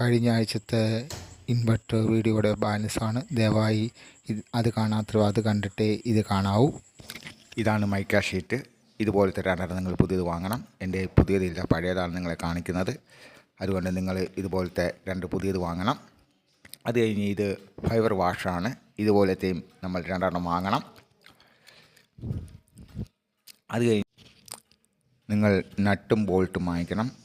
കഴിഞ്ഞ ആഴ്ചത്തെ ഇൻവെർട്ടർ വീഡിയോയുടെ ബാലൻസാണ്. ദയവായി അത് കാണാത്തവർ അത് കണ്ടിട്ട് ഇത് കാണാവൂ. ഇതാണ് മൈക്ക ഷീറ്റ്. ഇതുപോലത്തെ രണ്ടെണ്ണം നിങ്ങൾ പുതിയത് വാങ്ങണം. എന്റെ പുതിയതില്ല പഴയതാണ് നിങ്ങളെ കാണിക്കുന്നത്. അതുകൊണ്ട് നിങ്ങൾ ഇതുപോലത്തെ രണ്ട് പുതിയത് വാങ്ങണം. അത് കഴിഞ്ഞ് ഇത് ഫൈബർ വാഷാണ്. ഇതുപോലത്തെയും നമ്മൾ രണ്ടെണ്ണം വാങ്ങണം. അത് കഴിഞ്ഞ് നിങ്ങൾ നട്ടും ബോൾട്ടും വാങ്ങിക്കണം.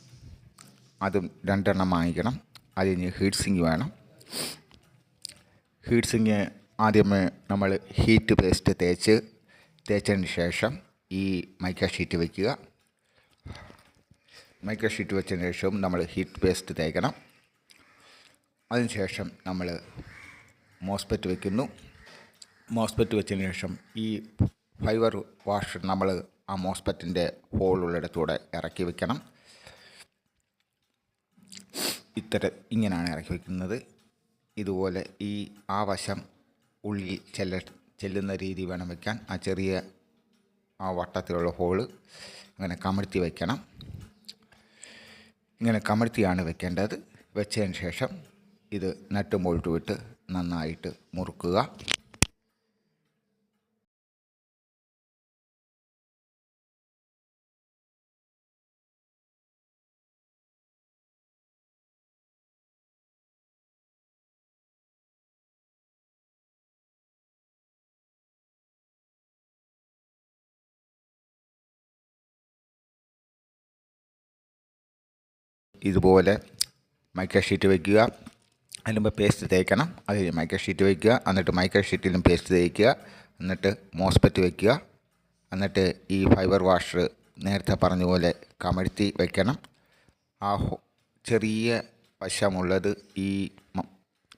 അതും രണ്ടെണ്ണം വാങ്ങിക്കണം. അത് കഴിഞ്ഞ് ഹീറ്റ് സിങ്ക് വേണം. ഹീറ്റ് സിങ്ക് ആദ്യമേ നമ്മൾ ഹീറ്റ് പേസ്റ്റ് തേച്ച് തേച്ചതിന് ശേഷം ഈ മൈക്ക ഷീറ്റ് വയ്ക്കുക മൈക്ക ഷീറ്റ് വെച്ചതിന് ശേഷം നമ്മൾ ഹീറ്റ് പേസ്റ്റ് തേക്കണം. അതിനുശേഷം നമ്മൾ മോസ്പെറ്റ് വയ്ക്കുന്നു മോസ്പെറ്റ് വെച്ചതിന് ശേഷം ഈ ഫൈബർ വാഷ് നമ്മൾ ആ മോസ്പെറ്റിന്റെ ഹോളുള്ളിടത്തൂടെ ഇറക്കി വെക്കണം. ഇത്തര ഇങ്ങനെയാണ് ഇറക്കി വയ്ക്കുന്നത് ഇതുപോലെ ഈ ആ വശം ഉള്ളിൽ ചെല്ല ചെല്ലുന്ന രീതി വേണം വയ്ക്കാൻ ആ ചെറിയ ആ വട്ടത്തിലുള്ള ഹോൾ അങ്ങനെ കമഴ്ത്തി വയ്ക്കണം ഇങ്ങനെ കമഴ്ത്തിയാണ് വെക്കേണ്ടത്. വെച്ചതിന് ശേഷം ഇത് നട്ടും വിട്ട് നന്നായിട്ട് മുറുക്കുക. ഇതുപോലെ മൈക്ക ഷീറ്റ് വയ്ക്കുക അതിന് മുമ്പ് പേസ്റ്റ് തേക്കണം. അത് കഴിഞ്ഞ് മൈക്ക ഷീറ്റ് വയ്ക്കുക എന്നിട്ട് മൈക്ക ഷീറ്റിലും പേസ്റ്റ് തേക്കുക. എന്നിട്ട് മോസ്പെറ്റ് വയ്ക്കുക എന്നിട്ട് ഈ ഫൈബർ വാഷർ നേരത്തെ പറഞ്ഞ പോലെ കമഴ്ത്തി വയ്ക്കണം ആ ചെറിയ വശമുള്ളത് ഈ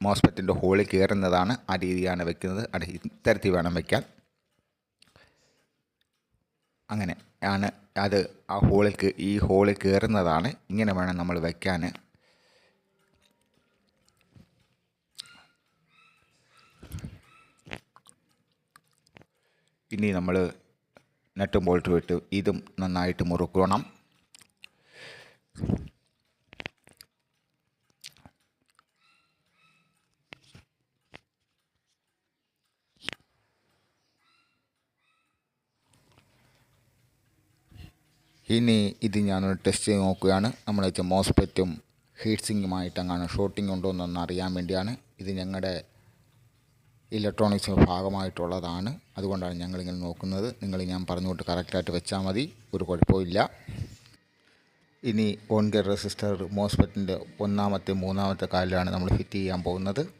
മോസ്പെറ്റിന്റെ ഹോളിൽ കയറുന്നതാണ് ആ രീതിയാണ് വെക്കുന്നത്. അത് ഇത്തരത്തിൽ വേണം വയ്ക്കാൻ അങ്ങനെ ആണ്. അത് ആ ഹോളിൽ ഈ ഹോളിൽ കയറുന്നതാണ് ഇങ്ങനെ വേണം നമ്മൾ വയ്ക്കാൻ ഇനി നമ്മൾ നെട്ടും ബോൾട്ടും ഇട്ട് ഇതും നന്നായിട്ട് മുറുക്കണം. ഇനി ഇത് ഞാനൊരു ടെസ്റ്റ് ചെയ്ത് നോക്കുകയാണ്. നമ്മൾ വെച്ച മോസ്പെറ്റും ഹീറ്റ് സിങ്കുമായിട്ട് അങ്ങനെ ഷോർട്ടിംഗ് ഉണ്ടോ എന്നൊന്ന് അറിയാൻ വേണ്ടിയാണ്. ഇത് ഞങ്ങളുടെ ഇലക്ട്രോണിക്സ് ഭാഗമായിട്ടുള്ളതാണ്. അതുകൊണ്ടാണ് ഞങ്ങളിങ്ങനെ നോക്കുന്നത്. നിങ്ങൾ ഞാൻ പറഞ്ഞുകൊണ്ട് കറക്റ്റായിട്ട് വെച്ചാൽ മതി. ഒരു കുഴപ്പമില്ല ഇനി ഓൺ ഗെയർ റെസിസ്റ്റർ മോസ്പെറ്റിന്റെ ഒന്നാമത്തെ മൂന്നാമത്തെ കാലിലാണ് നമ്മൾ ഫിറ്റ് ചെയ്യാൻ പോകുന്നത്.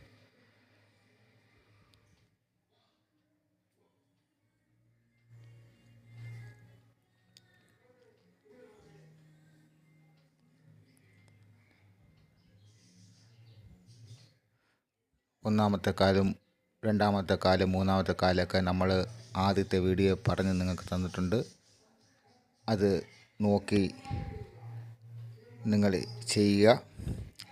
ഒന്നാമത്തെ കാലും രണ്ടാമത്തെ കാലും മൂന്നാമത്തെ കാലൊക്കെ നമ്മൾ ആദ്യത്തെ വീഡിയോ പറഞ്ഞ് നിങ്ങൾക്ക് തന്നിട്ടുണ്ട്. അത് നോക്കി നിങ്ങൾ ചെയ്യുക.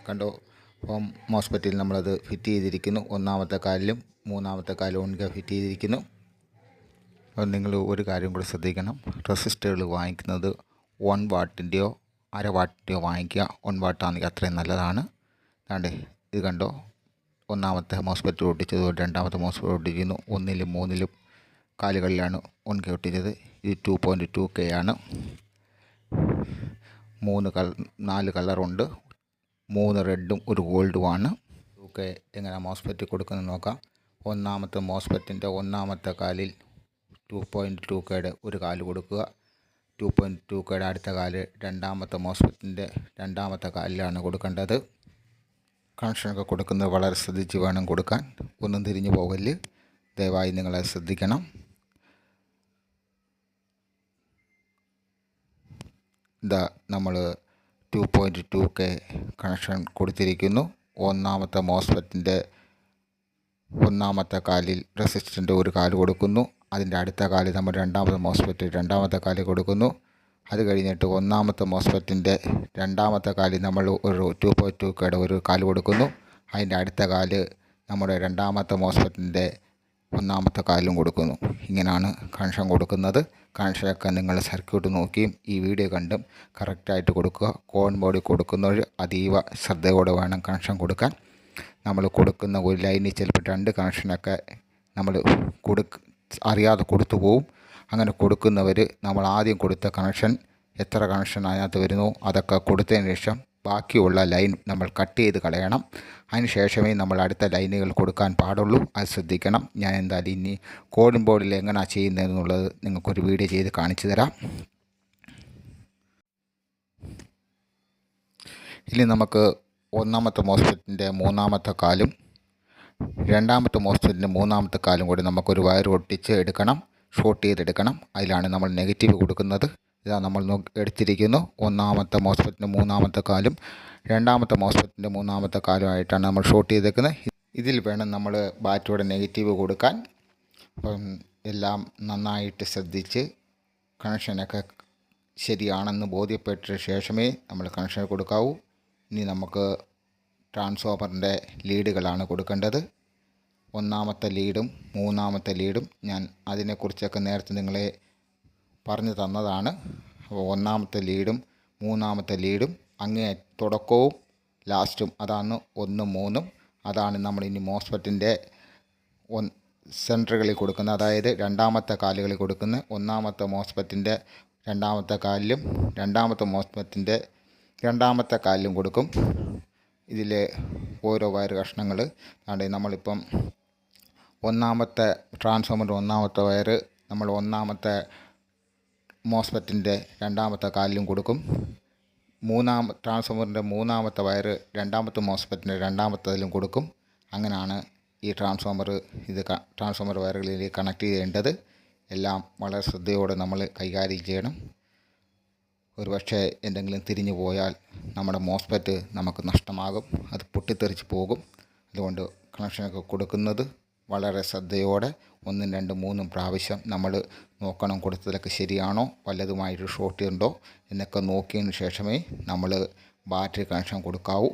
കണ്ടോ? ഹോം ഹോസ്പിറ്റലിൽ നമ്മളത് ഫിറ്റ് ചെയ്തിരിക്കുന്നു. ഒന്നാമത്തെ കാലിലും മൂന്നാമത്തെ കാലും ഒണിക ഫിറ്റ് ചെയ്തിരിക്കുന്നു. അപ്പോൾ നിങ്ങൾ ഒരു കാര്യം കൂടി ശ്രദ്ധിക്കണം. റെസിസ്റ്ററുകൾ വാങ്ങിക്കുന്നത് വൺ വാട്ടിന്റെയോ അര വാട്ടിന്റെയോ വാങ്ങിക്കുക. വൺ വാട്ടാണെങ്കിൽ അത്രയും നല്ലതാണ്. അതാണ്ട് ഇത് കണ്ടോ? ഒന്നാമത്തെ മോസ്പെറ്റ് ഒട്ടിച്ചത് രണ്ടാമത്തെ മോസ്പെറ്റ് ഒട്ടിക്കുന്നു. ഒന്നിലും മൂന്നിലും കാലുകളിലാണ് ഉൺകെ ഒട്ടിച്ചത്. ഇത് ടു പോയിന്റ് ടു കെ ആണ്. മൂന്ന് കളർ നാല് കളറുണ്ട്. മൂന്ന് റെഡും ഒരു ഗോൾഡുമാണ് ടു കെ എങ്ങനെ മോസ്പെറ്റ് കൊടുക്കുന്നത് നോക്കാം. ഒന്നാമത്തെ മോസ്പെറ്റിന്റെ ഒന്നാമത്തെ കാലിൽ ടു പോയിന്റ് ടു കെയുടെ ഒരു കാൽ കൊടുക്കുക. ടു പോയിന്റ് ടു കെയുടെ അടുത്ത കാൽ രണ്ടാമത്തെ മോസ്പെറ്റിന്റെ രണ്ടാമത്തെ കാലിലാണ് കൊടുക്കേണ്ടത്. കണക്ഷനൊക്കെ കൊടുക്കുന്നത് വളരെ ശ്രദ്ധിച്ച് വേണം കൊടുക്കാൻ. ഒന്നും തിരിഞ്ഞു പോകൽ ദയവായി നിങ്ങളെ ശ്രദ്ധിക്കണം. ഇതാ നമ്മൾ two point two K connection കൊടുത്തിരിക്കുന്നു. ഒന്നാമത്തെ മോസ്ഫെറ്റിന്റെ ഒന്നാമത്തെ കാലിൽ റെസിസ്റ്റന്റ് ഒരു കാൽ കൊടുക്കുന്നു. അതിന്റെ അടുത്ത കാലിൽ നമ്മൾ രണ്ടാമത്തെ മോസ്ഫെറ്റ് രണ്ടാമത്തെ കാലിൽ കൊടുക്കുന്നു. അത് കഴിഞ്ഞിട്ട് ഒന്നാമത്തെ മോസ്ഫെറ്റിന്റെ രണ്ടാമത്തെ കാലിൽ നമ്മൾ ഒരു ടു പോയിന്റ് ടു ഒരു കാൽ കൊടുക്കുന്നു. അതിന്റെ അടുത്ത കാൽ നമ്മുടെ രണ്ടാമത്തെ മോസ്ഫെറ്റിന്റെ ഒന്നാമത്തെ കാലും കൊടുക്കുന്നു. ഇങ്ങനെയാണ് കണക്ഷൻ കൊടുക്കുന്നത്. കണക്ഷനൊക്കെ നിങ്ങൾ സർക്യൂട്ട് നോക്കിയും ഈ വീഡിയോ കണ്ടും കറക്റ്റായിട്ട് കൊടുക്കുക. കോൺ ബോഡി കൊടുക്കുന്നവർ അതീവ ശ്രദ്ധയോടെ വേണം കണക്ഷൻ കൊടുക്കാൻ. നമ്മൾ കൊടുക്കുന്ന ഒരു ലൈനിൽ ചിലപ്പോൾ രണ്ട് കണക്ഷനൊക്കെ നമ്മൾ കൊടു അറിയാതെ കൊടുത്തു പോവും. അങ്ങനെ കൊടുക്കുന്നവർ നമ്മൾ ആദ്യം കൊടുത്ത കണക്ഷൻ എത്ര കണക്ഷൻ അതിനകത്ത് വരുന്നു അതൊക്കെ കൊടുത്തതിന് ശേഷം ബാക്കിയുള്ള ലൈൻ നമ്മൾ കട്ട് ചെയ്ത് കളയണം. അതിന് ശേഷമേ നമ്മൾ അടുത്ത ലൈനുകൾ കൊടുക്കാൻ പാടുള്ളൂ. അത് ശ്രദ്ധിക്കണം. ഞാൻ എന്തായാലും ഇനി കോഡിംഗ് ബോർഡിൽ എങ്ങനെയാണ് ചെയ്യുന്നതെന്നുള്ളത് നിങ്ങൾക്കൊരു വീഡിയോ ചെയ്ത് കാണിച്ചു തരാം. ഇനി നമുക്ക് ഒന്നാമത്തെ മോസ്ഫെറ്റിന്റെ മൂന്നാമത്തെ കാലും രണ്ടാമത്തെ മോസ്ഫെറ്റിന്റെ മൂന്നാമത്തെ കാലും കൂടി നമുക്കൊരു വയർ ഒട്ടിച്ച് എടുക്കണം. ഷോർട്ട് ചെയ്തെടുക്കണം. അതിലാണ് നമ്മൾ നെഗറ്റീവ് കൊടുക്കുന്നത്. ഇതാ നമ്മൾ എടുത്തിരിക്കുന്നു. ഒന്നാമത്തെ മോസ്ഫെറ്റിന്റെ മൂന്നാമത്തെ കാലും രണ്ടാമത്തെ മോസ്ഫെറ്റിന്റെ മൂന്നാമത്തെ കാലുമായിട്ടാണ് നമ്മൾ ഷോർട്ട് ചെയ്തേക്കുന്നത് ഇതിൽ വേണം നമ്മൾ ബാറ്റോടെ നെഗറ്റീവ് കൊടുക്കാൻ. അപ്പം എല്ലാം നന്നായിട്ട് ശ്രദ്ധിച്ച് കണക്ഷനൊക്കെ ശരിയാണെന്ന് ബോധ്യപ്പെട്ട ശേഷമേ നമ്മൾ കണക്ഷൻ കൊടുക്കാവൂ. ഇനി നമുക്ക് ട്രാൻസ്ഫോമറിന്റെ ലീഡുകളാണ് കൊടുക്കേണ്ടത്. ഒന്നാമത്തെ ലീഡും മൂന്നാമത്തെ ലീഡും ഞാൻ അതിനെക്കുറിച്ചൊക്കെ നേരത്തെ നിങ്ങളെ പറഞ്ഞു തന്നതാണ്. ഒന്നാമത്തെ ലീഡും മൂന്നാമത്തെ ലീഡും അങ്ങേ തുടക്കവും ലാസ്റ്റും അതാണ് ഒന്നും മൂന്നും. അതാണ് നമ്മൾ ഇനി മോസ്ഫെറ്റിന്റെ ഒൻ സെന്ററുകളിൽ കൊടുക്കുന്ന അതായത് രണ്ടാമത്തെ കാലുകളിൽ കൊടുക്കുന്ന ഒന്നാമത്തെ മോസ്ഫെറ്റിന്റെ രണ്ടാമത്തെ കാലിലും രണ്ടാമത്തെ മോസ്ഫെറ്റിന്റെ രണ്ടാമത്തെ കാലിലും കൊടുക്കും. ഇതിലെ ഓരോ വയർ കഷ്ണങ്ങൾ അതുകൊണ്ട് നമ്മളിപ്പം ഒന്നാമത്തെ ട്രാൻസ്ഫോമറിന്റെ ഒന്നാമത്തെ വയർ നമ്മൾ ഒന്നാമത്തെ മോസ്ഫെറ്റിന്റെ രണ്ടാമത്തെ കാലിലും കൊടുക്കും. മൂന്നാം ട്രാൻസ്ഫോമറിന്റെ മൂന്നാമത്തെ വയർ രണ്ടാമത്തെ മോസ്ഫെറ്റിന്റെ രണ്ടാമത്തതിലും കൊടുക്കും. അങ്ങനെയാണ് ഈ ട്രാൻസ്ഫോമർ ഇത് ട്രാൻസ്ഫോമർ വയറുകളിൽ കണക്ട് ചെയ്യേണ്ടത്. എല്ലാം വളരെ ശ്രദ്ധയോടെ നമ്മൾ കൈകാര്യം ചെയ്യണം. ഒരു പക്ഷേ എന്തെങ്കിലും തിരിഞ്ഞു പോയാൽ നമ്മുടെ മോസ്ഫെറ്റ് നമുക്ക് നഷ്ടമാകും. അത് പൊട്ടിത്തെറിച്ച് പോകും. അതുകൊണ്ട് കണക്ഷനൊക്കെ കൊടുക്കുന്നത് വളരെ ശ്രദ്ധയോടെ ഒന്നും രണ്ടും മൂന്നും പ്രാവശ്യം നമ്മൾ നോക്കണം കൊടുത്തതൊക്കെ ശരിയാണോ വല്ലതുമായിട്ട് ഷോർട്ട് ഉണ്ടോ എന്നൊക്കെ നോക്കിയതിന് ശേഷമേ നമ്മൾ ബാറ്ററി കണക്ഷൻ കൊടുക്കാവൂ.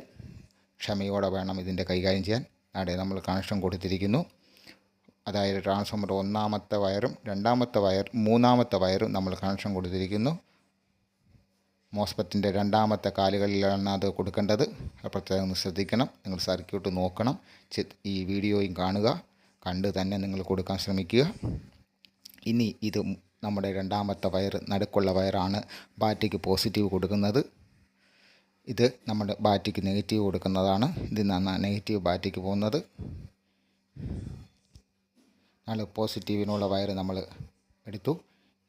ക്ഷമയോടെ വേണം ഇതിന്റെ കൈകാര്യം ചെയ്യാൻ. അവിടെ നമ്മൾ കണക്ഷൻ കൊടുത്തിരിക്കുന്നു. അതായത് ട്രാൻസ്ഫോമർ ഒന്നാമത്തെ വയറും രണ്ടാമത്തെ വയർ മൂന്നാമത്തെ വയറും നമ്മൾ കണക്ഷൻ കൊടുത്തിരിക്കുന്നു. മോസ്പെറ്റിന്റെ രണ്ടാമത്തെ കാലുകളിലാണ് അത് കൊടുക്കേണ്ടത്. പ്രത്യേകം ശ്രദ്ധിക്കണം. നിങ്ങൾ സർക്യൂട്ട് നോക്കണം. ഈ വീഡിയോയും കാണുക. കണ്ട് തന്നെ നിങ്ങൾ കൊടുക്കാൻ ശ്രമിക്കുക. ഇനി ഇത് നമ്മുടെ രണ്ടാമത്തെ വയർ നടുക്കുള്ള വയറാണ്. ബാറ്ററിക്ക് പോസിറ്റീവ് കൊടുക്കുന്നത്. ഇത് നമ്മുടെ ബാറ്ററിക്ക് നെഗറ്റീവ് കൊടുക്കുന്നതാണ്. ഇത് നെഗറ്റീവ് ബാറ്ററിക്ക് പോകുന്നത്. നാല് പോസിറ്റീവിനുള്ള വയർ നമ്മൾ എടുത്തു.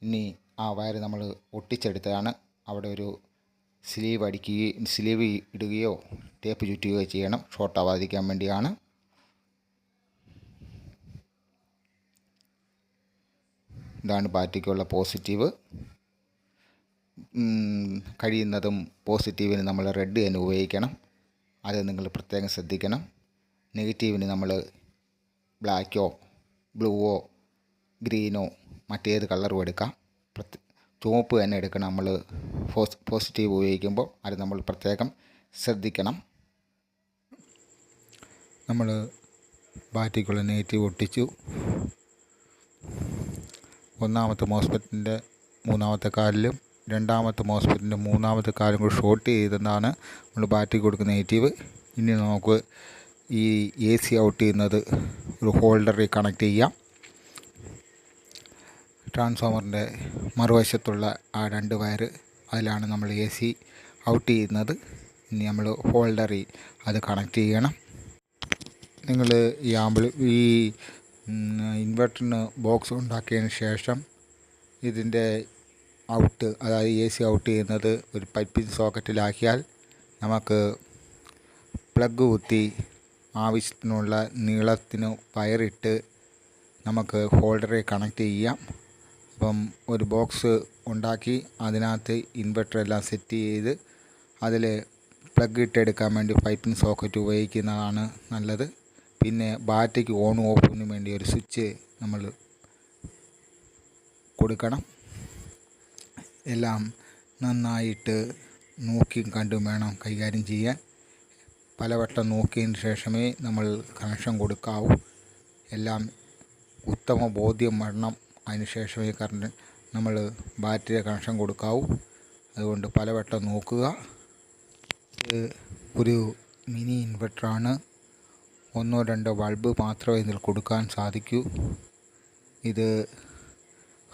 ഇനി ആ വയർ നമ്മൾ ഒട്ടിച്ചെടുത്തതാണ്. അവിടെ ഒരു സ്ലീവ് അടിക്കുകയും സ്ലീവ് ഇടുകയോ ടേപ്പ് ചുറ്റുകയോ ചെയ്യണം. ഷോർട്ട് ആവാതിരിക്കാൻ വേണ്ടിയാണ്. ഇതാണ് ബാറ്റയ്ക്കുള്ള പോസിറ്റീവ്. കഴിയുന്നതും പോസിറ്റീവിന് നമ്മൾ റെഡ് തന്നെ ഉപയോഗിക്കണം. അത് നിങ്ങൾ പ്രത്യേകം ശ്രദ്ധിക്കണം. നെഗറ്റീവിന് നമ്മൾ ബ്ലാക്കോ ബ്ലൂവോ ഗ്രീനോ മറ്റേത് കളറും എടുക്കാം. ചുവപ്പ് തന്നെ എടുക്കണം നമ്മൾ. പോസ് പോസിറ്റീവ് ഉപയോഗിക്കുമ്പോൾ അത് നമ്മൾ പ്രത്യേകം ശ്രദ്ധിക്കണം. നമ്മൾ ബാറ്റിക്കുള്ള നെഗറ്റീവ് ഒട്ടിച്ചു. ഒന്നാമത്തെ മോസ്ഫെറ്റിന്റെ മൂന്നാമത്തെ കാലിലും രണ്ടാമത്തെ മോസ്ഫെറ്റിന്റെ മൂന്നാമത്തെ കാലും കൂടി ഷോർട്ട് ചെയ്തെന്നാണ് നമ്മൾ ബാറ്ററി കൊടുക്കുന്ന നെഗറ്റീവ്. ഇനി നമുക്ക് ഈ എ സി ഔട്ട് ചെയ്യുന്നത് ഒരു ഹോൾഡറിൽ കണക്ട് ചെയ്യാം. ട്രാൻസ്ഫോമറിന്റെ മറുവശത്തുള്ള ആ രണ്ട് വയർ അതിലാണ് നമ്മൾ എ സി ഔട്ട് ചെയ്യുന്നത്. ഇനി നമ്മൾ ഹോൾഡറിൽ അത് കണക്ട് ചെയ്യണം. നിങ്ങൾ ഈ ആമ്പിൾ ഈ ഇൻവെർട്ടറിന് ബോക്സ് ഉണ്ടാക്കിയതിന് ശേഷം ഇതിന്റെ ഔട്ട് അതായത് എ സി ഔട്ട് ചെയ്യുന്നത് ഒരു പൈപ്പിംഗ് സോക്കറ്റിലാക്കിയാൽ നമുക്ക് പ്ലഗ് കുത്തി ആവശ്യത്തിനുള്ള നീളത്തിന് വയറിട്ട് നമുക്ക് ഹോൾഡറെ കണക്ട് ചെയ്യാം. അപ്പം ഒരു ബോക്സ് ഉണ്ടാക്കി അതിനകത്ത് ഇൻവെർട്ടർ എല്ലാം സെറ്റ് ചെയ്ത് അതിൽ പ്ലഗ് ഇട്ടെടുക്കാൻ വേണ്ടി പൈപ്പിംഗ് സോക്കറ്റ് ഉപയോഗിക്കുന്നതാണ് നല്ലത്. പിന്നെ ബാറ്റയ്ക്ക് ഓണും ഓഫിനും വേണ്ടി ഒരു സ്വിച്ച് നമ്മൾ കൊടുക്കണം. എല്ലാം നന്നായിട്ട് നോക്കിയും കണ്ടും വേണം കൈകാര്യം ചെയ്യാൻ. പലവട്ടം നോക്കിയതിന് ശേഷമേ നമ്മൾ കണക്ഷൻ കൊടുക്കാവൂ. എല്ലാം ഉത്തമ ബോധ്യം വരണം. അതിനുശേഷമേ കറണ്ട് നമ്മൾ ബാറ്ററി കണക്ഷൻ കൊടുക്കാവൂ. അതുകൊണ്ട് പലവട്ടം നോക്കുക. ഒരു മിനി ഇൻവെർട്ടറാണ്. ഒന്നോ രണ്ടോ ബൾബ് മാത്രമേ ഇതിൽ കൊടുക്കാൻ സാധിക്കൂ. ഇത്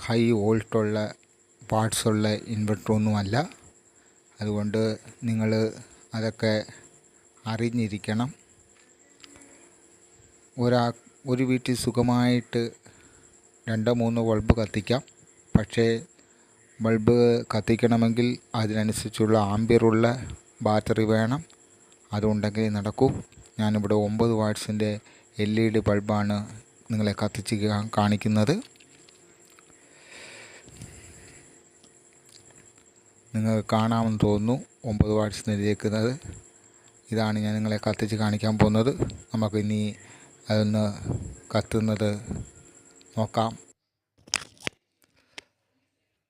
ഹൈ വോൾട്ടുള്ള പാർട്സുള്ള ഇൻവെർട്ടറൊന്നുമല്ല. അതുകൊണ്ട് നിങ്ങൾ അതൊക്കെ അറിഞ്ഞിരിക്കണം. ഒരാ ഒരു വീട്ടിൽ സുഖമായിട്ട് രണ്ടോ മൂന്നോ ബൾബ് കത്തിക്കാം. പക്ഷേ ബൾബ് കത്തിക്കണമെങ്കിൽ അതിനനുസരിച്ചുള്ള ആംബിയറുള്ള ബാറ്ററി വേണം. അതുണ്ടെങ്കിൽ നടക്കൂ. ഞാനിവിടെ ഒമ്പത് വാട്ട്സിന്റെ എൽ ഇ ഡി ബൾബാണ് നിങ്ങളെ കത്തിച്ച് കാണിക്കുന്നത്. നിങ്ങൾ കാണാമെന്ന് തോന്നുന്നു ഒമ്പത് വാട്ട്സിന് നിരക്കുന്നത് ഇതാണ് ഞാൻ നിങ്ങളെ കത്തിച്ച് കാണിക്കാൻ പോകുന്നത്. നമുക്ക് ഇനി അതൊന്ന് കത്തുന്നത് നോക്കാം.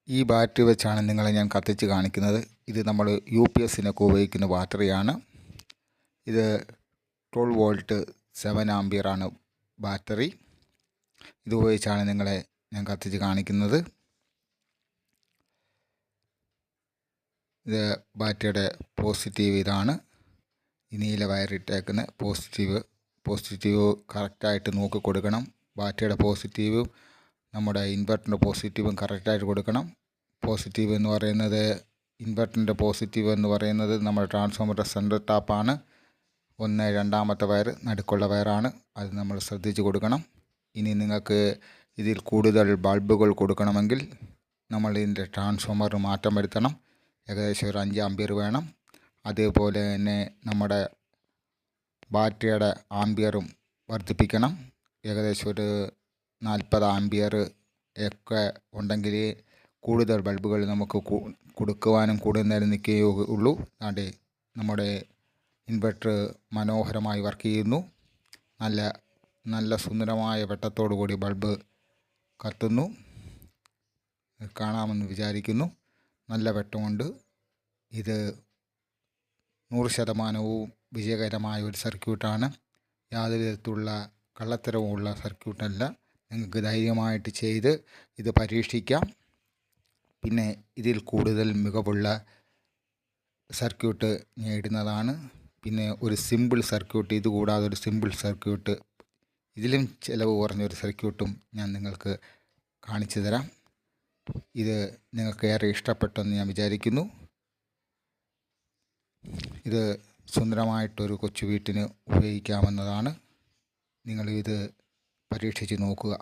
ഈ ബാറ്ററി വെച്ചാണ് നിങ്ങളെ ഞാൻ കത്തിച്ച് കാണിക്കുന്നത്. ഇത് നമ്മൾ യു പി എസിനൊക്കെ ഉപയോഗിക്കുന്ന ബാറ്ററിയാണ്. ഇത് ട്വൽവ് വോൾട്ട് സെവൻ ആംബിയറാണ് ബാറ്ററി. ഇത് ഉപയോഗിച്ചാണ് നിങ്ങളെ ഞാൻ കത്തിച്ച് കാണിക്കുന്നത്. ഇത് ബാറ്ററിയുടെ പോസിറ്റീവ് ഇതാണ്. ഈ നീല വയറിട്ടേക്കുന്ന പോസിറ്റീവ് പോസിറ്റീവ് കറക്റ്റായിട്ട് നോക്കി കൊടുക്കണം ബാറ്ററിയുടെ പോസിറ്റീവും നമ്മുടെ ഇൻവെർട്ടറിന്റെ പോസിറ്റീവും കറക്റ്റായിട്ട് കൊടുക്കണം. പോസിറ്റീവ് എന്ന് പറയുന്നത് ഇൻവെർട്ടറിന്റെ പോസിറ്റീവ് എന്ന് പറയുന്നത് നമ്മുടെ ട്രാൻസ്ഫോമറുടെ സെന്റർ ടാപ്പാണ്. ഒന്ന് രണ്ടാമത്തെ വയർ നടുക്കുള്ള വയറാണ്. അത് നമ്മൾ ശ്രദ്ധിച്ച് കൊടുക്കണം. ഇനി നിങ്ങൾക്ക് ഇതിൽ കൂടുതൽ ബൾബുകൾ കൊടുക്കണമെങ്കിൽ നമ്മൾ ഇതിന്റെ ട്രാൻസ്ഫോമർ മാറ്റം വരുത്തണം. ഏകദേശം ഒരു അഞ്ച് ആംബിയർ വേണം. അതേപോലെ തന്നെ നമ്മുടെ ബാറ്ററിയുടെ ആംബിയറും വർദ്ധിപ്പിക്കണം. ഏകദേശം ഒരു നാൽപ്പത് ആംബിയർ ഒക്കെ ഉണ്ടെങ്കിൽ കൂടുതൽ ബൾബുകൾ നമുക്ക് കൊടുക്കുവാനും കൂടുതൽ നേരം നിൽക്കുകയോ ഉള്ളൂ. അതെ നമ്മുടെ ഇൻവെർട്ടർ മനോഹരമായി വർക്ക് ചെയ്യുന്നു. നല്ല നല്ല സുന്ദരമായ വെട്ടത്തോടു കൂടി ബൾബ് കത്തുന്നു. കാണാമെന്ന് വിചാരിക്കുന്നു. നല്ല വെട്ടമുണ്ട്. ഇത് നൂറ് ശതമാനവും വിജയകരമായ ഒരു സർക്യൂട്ടാണ്. യാതൊരു വിധത്തിലുള്ള കള്ളത്തരവുമുള്ള സർക്യൂട്ടല്ല. നിങ്ങൾക്ക് ധൈര്യമായിട്ട് ചെയ്ത് ഇത് പരീക്ഷിക്കാം. പിന്നെ ഇതിൽ കൂടുതൽ മികവുള്ള സർക്യൂട്ട് നേടുന്നതാണ്. പിന്നെ ഒരു സിമ്പിൾ സർക്യൂട്ട് ഇത് കൂടാതെ ഒരു സിമ്പിൾ സർക്യൂട്ട് ഇതിലും ചിലവ് കുറഞ്ഞൊരു സർക്യൂട്ടും ഞാൻ നിങ്ങൾക്ക് കാണിച്ചു തരാം. ഇത് നിങ്ങൾക്ക് ഏറെ ഇഷ്ടപ്പെട്ടെന്ന് ഞാൻ വിചാരിക്കുന്നു. ഇത് സുന്ദരമായിട്ടൊരു കൊച്ചു വീട്ടിന് ഉപയോഗിക്കാമെന്നതാണ് നിങ്ങളിത് പരീക്ഷിച്ച് നോക്കുക.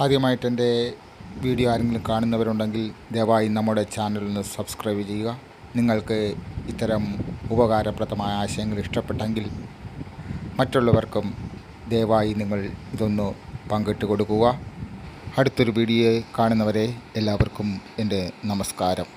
ആദ്യമായിട്ട് എന്റെ വീഡിയോ ആരെങ്കിലും കാണുന്നവരുണ്ടെങ്കിൽ ദയവായി നമ്മുടെ ചാനലിന് സബ്സ്ക്രൈബ് ചെയ്യുക. നിങ്ങൾക്ക് ഇത്തരം ഉപകാരപ്രദമായ ആശയങ്ങൾ ഇഷ്ടപ്പെട്ടെങ്കിൽ മറ്റുള്ളവർക്കും ദയവായി നിങ്ങൾ ഇതൊന്ന് പങ്കിട്ട് കൊടുക്കുക. അടുത്തൊരു വീഡിയോ കാണുന്നവരെ എല്ലാവർക്കും എന്റെ നമസ്കാരം.